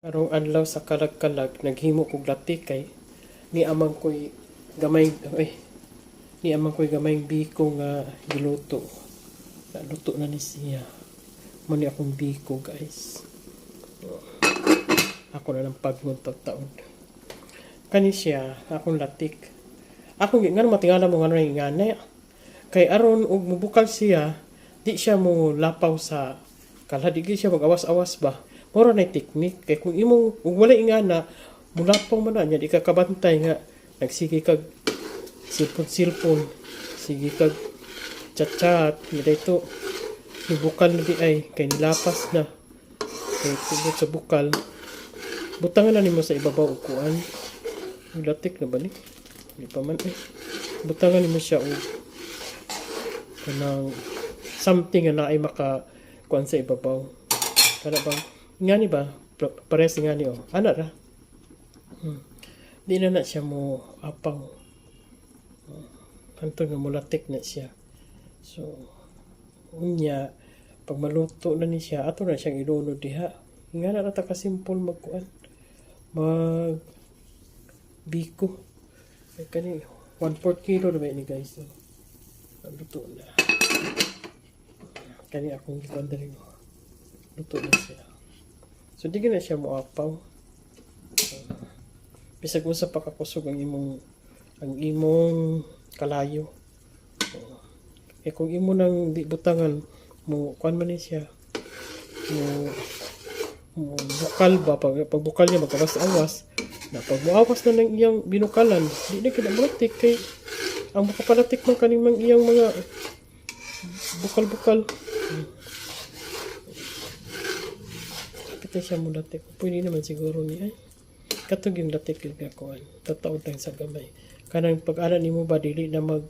Karong adlaw sa kalag-kalag naghimo kog latik kay ni amang koy gamay ay ni amang koy gamay biko nga giluto. Naluto na ni siya. Mo ni akong biko guys. Ako na lang pagmuntag taon. Kani siya akong latik. Ako nga matingala mo nga ingana. Kay aron ug mubukal siya, di siya mo lapaw sa kala di siya mag-awas-awas ba. Moro na teknik. Kay kung imong ug wala ingana mulapaw man na niya di ka kabantay nga nagsige kag silpon-silpon sige kag chat-chat nga dito bukal na di ay kay nilapas na. Kay tubot sa bukal. Butangan na nimo sa ibabaw ug kuan. Latik na ba ni di pa man eh. Butangan nimo siya og kanang something nga naay maka kuan sa ibabaw kada bang nga ni ba Pa- pares nga ni oh ana ra hmm. di na na siya mo apaw Kanto nga mulatik na siya so unya pag maluto na ni siya ato na siyang ilunod diha. Nga na rata ka simple magkuan mag biko kani 1 4 kilo na ba ni guys. So, luto na kani akong gikuan dali luto na siya. So di na siya moapaw. Bisag usa pa kakusog ang imong ang imong kalayo. Eh kung imo nang di butangan mo kuan man ni siya mo mo bukal ba? Pag, pag bukal niya magkawas-awas. Na pag muawas na ng iyang binukalan di na kinamulatik kay ang makapalatik man kaning mga iyang mga bukal-bukal Kita siya mo latik. Pwede naman siguro ni ay. Katong yung latik yung gakuan. Tataod lang sa gamay. Kanang pag-ara ni mo ba, dili na mag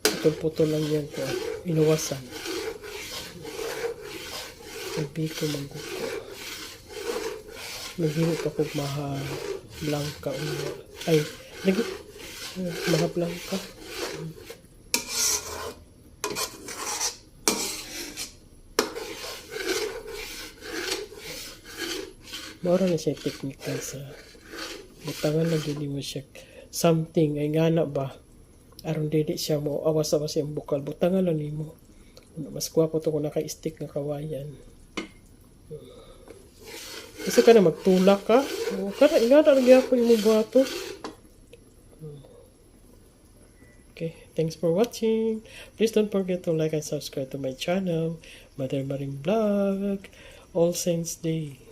putol-putol lang yan ko. Inuwasan. Sabi ko magkuko. Naghimo pa kog maha blanca. Ay, nag maha blanca. Mora na siya technical sa butangan na dili mo siya. Something ay ngana ba? Aron dili siya mo awas-awas yung bukal. Butangan lang nimo mas kuha ko to kung naka-stick nga kawayan. Kasi ka na magtulak ka? O kada ingana lang gyapon imong buhato Okay, thanks for watching. Please don't forget to like and subscribe to my channel, Mother Maring Vlog, All Saints Day.